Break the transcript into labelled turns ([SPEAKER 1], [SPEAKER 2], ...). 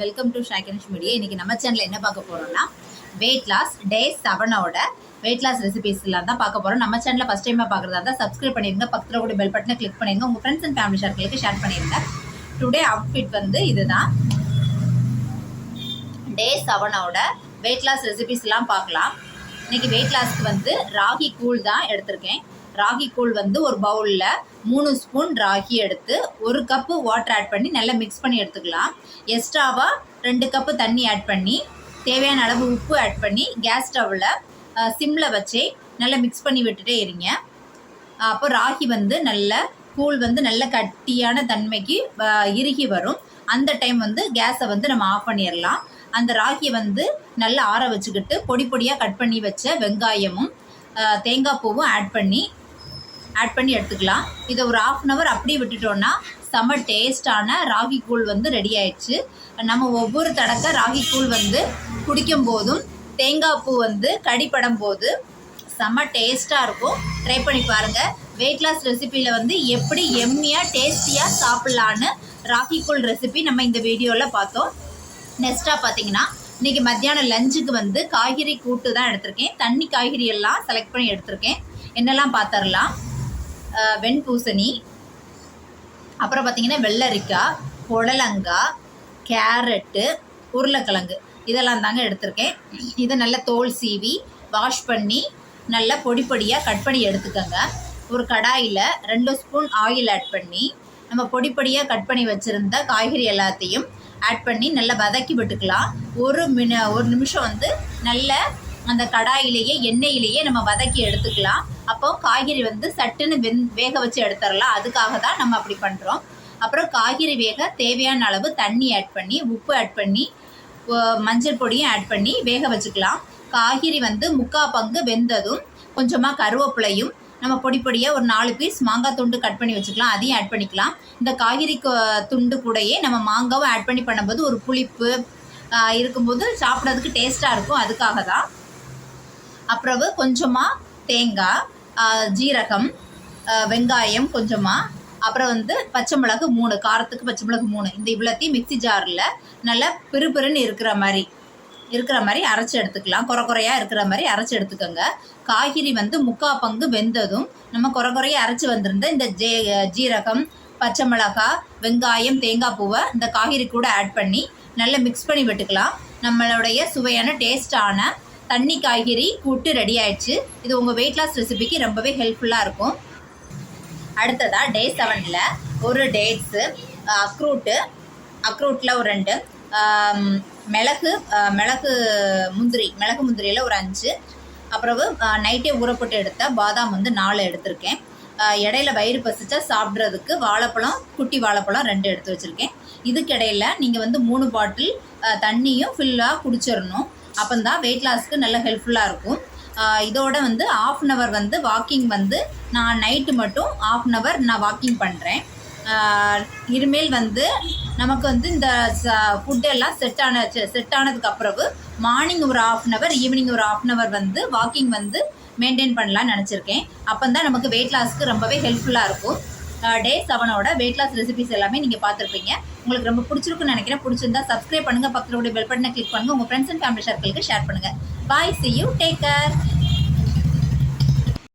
[SPEAKER 1] Welcome to ஷாக்கினிஷ் media இன்னைக்கு நம்ம சேனலில் என்ன பார்க்க போகிறோம்னா வெயிட் லாஸ் டே செவனோட வெயிட் லாஸ் ரெசிபிஸ்லாம் தான் பார்க்க போகிறோம் நம்ம சேனலில் ஃபஸ்ட் டைமாக பார்க்குறதா இருந்தால் சப்ஸ்கிரைப் பண்ணிருங்க. பக்கத்தில் கூட பெல் பட்டனை கிளிக் பண்ணிருங்க. உங்கள் ஃப்ரெண்ட்ஸ் அண்ட் ஃபேமிலி சர்க்கிளுக்கு ஷேர் பண்ணிருங்க. டுடே அவுட்ஃபிட் வந்து இதுதான். டே செவனோட வெயிட் லாஸ் ரெசிபிஸ்லாம் பார்க்கலாம். இன்னைக்கு வெயிட் லாஸ்க்கு வந்து ராகி கூழ் தான் எடுத்திருக்கேன். ராகி கூழ் வந்து ஒரு பவுலில் மூணு ஸ்பூன் ராகி எடுத்து ஒரு கப்பு வாட்டர் ஆட் பண்ணி நல்லா மிக்ஸ் பண்ணி எடுத்துக்கலாம். எக்ஸ்ட்ராவாக ரெண்டு கப்பு தண்ணி ஆட் பண்ணி தேவையான அளவு உப்பு ஆட் பண்ணி கேஸ் ஸ்டவ்வில் சிம்மில் வச்சு நல்லா மிக்ஸ் பண்ணி விட்டுட்டே இருங்க. அப்போ ராகி வந்து நல்ல கூழ் வந்து நல்ல கட்டியான தன்மைக்கு இறுகி வரும். அந்த டைம் வந்து கேஸை வந்து நம்ம ஆஃப் பண்ணிடலாம் அந்த ராகியை வந்து நல்லா ஆற வச்சுக்கிட்டு பொடி பொடியாக கட் பண்ணி வச்ச வெங்காயமும் தேங்காய் பூவும் ஆட் பண்ணி ஆட் பண்ணி எடுத்துக்கலாம். இதை ஒரு ஆஃப் அன் ஹவர் அப்படியே விட்டுட்டோன்னா செம்ம டேஸ்டான ராகி கூழ் வந்து ரெடி ஆயிடுச்சு. நம்ம ஒவ்வொரு தடக்க ராகி கூழ் வந்து குடிக்கும் போதும் தேங்காய் பூ வந்து கடிப்படும் போது செம்ம டேஸ்ட்டாக இருக்கும். ட்ரை பண்ணி பாருங்கள் வெயிட் லாஸ் ரெசிப்பியில் வந்து எப்படி எம்மியாக டேஸ்டியாக சாப்பிட்லான்னு ராகி கூழ் ரெசிபி நம்ம இந்த வீடியோவில் பார்த்தோம். நெக்ஸ்ட்டாக பார்த்தீங்கன்னா இன்றைக்கி மத்தியானம் லஞ்சுக்கு வந்து காய்கறி கூட்டு தான் எடுத்திருக்கேன். தண்ணி காய்கறி எல்லாம் செலக்ட் பண்ணி எடுத்திருக்கேன். என்னெல்லாம் பார்த்துடலாம் வெண்பூசணி. அப்புறம் பார்த்தீங்கன்னா வெள்ளரிக்காய் புடலங்காய் கேரட்டு உருளைக்கிழங்கு. இதெல்லாம் தாங்க எடுத்திருக்கேன். இதை நல்லா தோல் சீவி வாஷ் பண்ணி நல்லா பொடி பொடியாக கட் பண்ணி எடுத்துக்கோங்க. ஒரு கடாயில் ரெண்டு ஸ்பூன் ஆயில் ஆட் பண்ணி நம்ம பொடி பொடியாக கட் பண்ணி வச்சுருந்த காய்கறி எல்லாத்தையும் ஆட் பண்ணி நல்லா வதக்கி விட்டுக்கலாம். ஒரு மின ஒரு நிமிஷம் வந்து நல்ல அந்த கடாயிலேயே எண்ணெயிலேயே நம்ம வதக்கி எடுத்துக்கலாம். அப்போ காய்கறி வந்து சட்டுன்னு வெந் வேக வச்சு எடுத்துடலாம். அதுக்காக தான் நம்ம அப்படி பண்ணுறோம் அப்புறம் காய்கறி வேக தேவையான அளவு தண்ணி ஆட் பண்ணி உப்பு ஆட் பண்ணி மஞ்சள் பொடியும் ஆட் பண்ணி வேக வச்சுக்கலாம். காய்கறி வந்து முக்கால் பங்கு வெந்ததும் கொஞ்சமாக கருவேப்பிலையும் நம்ம பொடி பொடியாக ஒரு நாலு பீஸ் மாங்காய் துண்டு கட் பண்ணி வச்சுக்கலாம். அதையும் ஆட் பண்ணிக்கலாம். இந்த காய்கறி துண்டு கூடயே நம்ம மாங்காவும் ஆட் பண்ணி பண்ணும்போது ஒரு புளிப்பு இருக்கும்போது சாப்பிட்றதுக்கு டேஸ்ட்டாக இருக்கும். அதுக்காக தான் அப்புறவு கொஞ்சமாக தேங்காய் ஜீரகம் வெங்காயம் கொஞ்சமாக அப்புறம் வந்து பச்சை மிளகு மூணு காரத்துக்கு பச்சை மிளகு மூணு. இந்த இவ்வளோத்தையும் மிக்ஸி ஜாரில் நல்லா பிறுபிறுன்னு இருக்கிற மாதிரி இருக்கிற மாதிரி அரைச்சி எடுத்துக்கலாம். குறை குறையாக இருக்கிற மாதிரி அரைச்சி எடுத்துக்கோங்க. காய்கறி வந்து முக்கா பங்கு வெந்ததும் நம்ம குறை குறையாக அரைச்சி வந்திருந்த இந்த ஜே ஜீரகம் பச்சை மிளகாய் வெங்காயம் தேங்காய் பூவை இந்த காய்கறி கூட ஆட் பண்ணி நல்லா மிக்ஸ் பண்ணி விட்டுக்கலாம். நம்மளுடைய சுவையான டேஸ்டான தண்ணி காய்கறி கூட்டு ரெடி ஆயிடுச்சு. இது உங்கள் வெயிட் லாஸ் ரெசிபிக்கு ரொம்பவே ஹெல்ப்ஃபுல்லாக இருக்கும். அடுத்ததாக டே செவனில் ஒரு டேட்ஸு அக்ரூட்டு அக்ரூட்டில் ஒரு ரெண்டு மிளகு மிளகு முந்திரி மிளகு முந்திரியில் ஒரு அஞ்சு அப்புறவு நைட்டே ஊறப்பட்டு எடுத்த பாதாம் வந்து நாலு எடுத்திருக்கேன். இடையில வயிறு பசிச்சா சாப்பிட்றதுக்கு வாழைப்பழம் குட்டி வாழைப்பழம் ரெண்டு எடுத்து வச்சுருக்கேன். இதுக்கிடையில் நீங்கள் வந்து மூணு பாட்டில் தண்ணியும் ஃபில்லாக குடிச்சிடணும் அப்போந்தான் வெயிட் லாஸ்க்கு நல்ல ஹெல்ப்ஃபுல்லாக இருக்கும். இதோட வந்து ஆஃப் அன் ஹவர் வந்து வாக்கிங் வந்து நான் நைட்டு மட்டும் ஆஃப் அன் ஹவர் நான் வாக்கிங் பண்ணுறேன் இனிமேல் வந்து நமக்கு வந்து இந்த ஃபுட் எல்லாம் செட் ஆன செட் ஆனதுக்கு அப்புறவு மார்னிங் ஒரு ஆஃப் அன் ஹவர் ஈவினிங் ஒரு ஆஃப் அன் ஹவர் வந்து வாக்கிங் வந்து மெயின்டைன் பண்ணலாம்னு நினச்சிருக்கேன். அப்போ தான் நமக்கு வெயிட் லாஸ்க்கு ரொம்பவே ஹெல்ப்ஃபுல்லாக இருக்கும். டே செவனோட வெயிட் லாஸ் ரெசிபிஸ் எல்லாமே நீங்கள் பார்த்துருப்பீங்க. உங்களுக்கு ரொம்ப பிடிச்சிருக்குன்னு நினைக்கிறேன். பிடிச்சிருந்தா சப்ஸ்கிரைப் பண்ணுங்கள் பக்கத்தில் பெல் பட்டனை கிளிக் பண்ணுங்கள் உங்கள் ஃப்ரெண்ட்ஸ் அண்ட் ஃபேமிலி சர்க்கிளுக்கு ஷேர் பண்ணுங்கள் bye see you take care